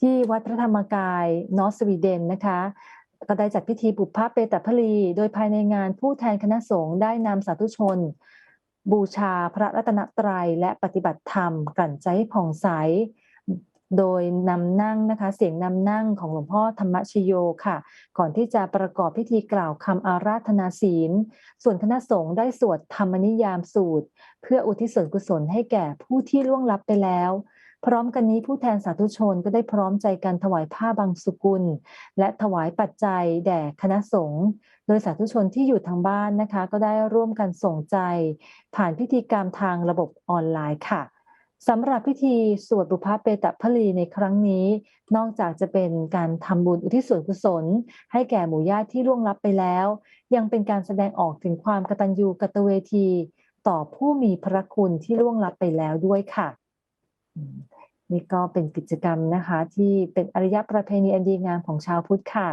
ที่วัดพระธรรมกายนอร์สวีเดนนะคะก็ได้จัดพิธีบุพพเปตพลี โดยภายในงานผู้แทนคณะสงฆ์ได้นำสาธุชน บูชาพระรัตนตรัยและปฏิบัติธรรมกลั่นใจใผ่องใส โดยนำนั่งนะคะ เสียงนำนั่งของหลวงพ่อธรรมชโยค่ะ ก่อนที่จะประกอบพิธีกล่าวคำอาราธนาศีล ส่วนคณะสงฆ์ได้สวดธรรมนิยามสูตร เพื่ออุทิศส่วนกุศลให้แก่ผู้ที่ล่วงลับไปแล้ว พร้อมกันนี้ผู้แทนสาธุชนก็ได้พร้อมใจกันถวายผ้าบางสุกุล และถวายปัจจัยแด่คณะสงฆ์โดยสาธุชนที่อยู่ทางบ้านนะคะ ก็ได้ร่วมกันส่งใจ ผ่านพิธีกรรมทางระบบออนไลน์ค่ะสำหรับพิธีสวดบุพเพตพลีในครั้งนี้ นอกจากจะเป็นการทำบุญอุทิศส่วนกุศล ให้แก่หมู่ญาติที่ล่วงลับไปแล้ว ยังเป็นการแสดงออกถึงความกตัญญูกตเวที ต่อผู้มีพระคุณที่ล่วงลับไปแล้วด้วยค่ะ นี่ก็เป็นกิจกรรมนะคะ ที่เป็นอริยประเพณีอันดีงามของชาวพุทธค่ะ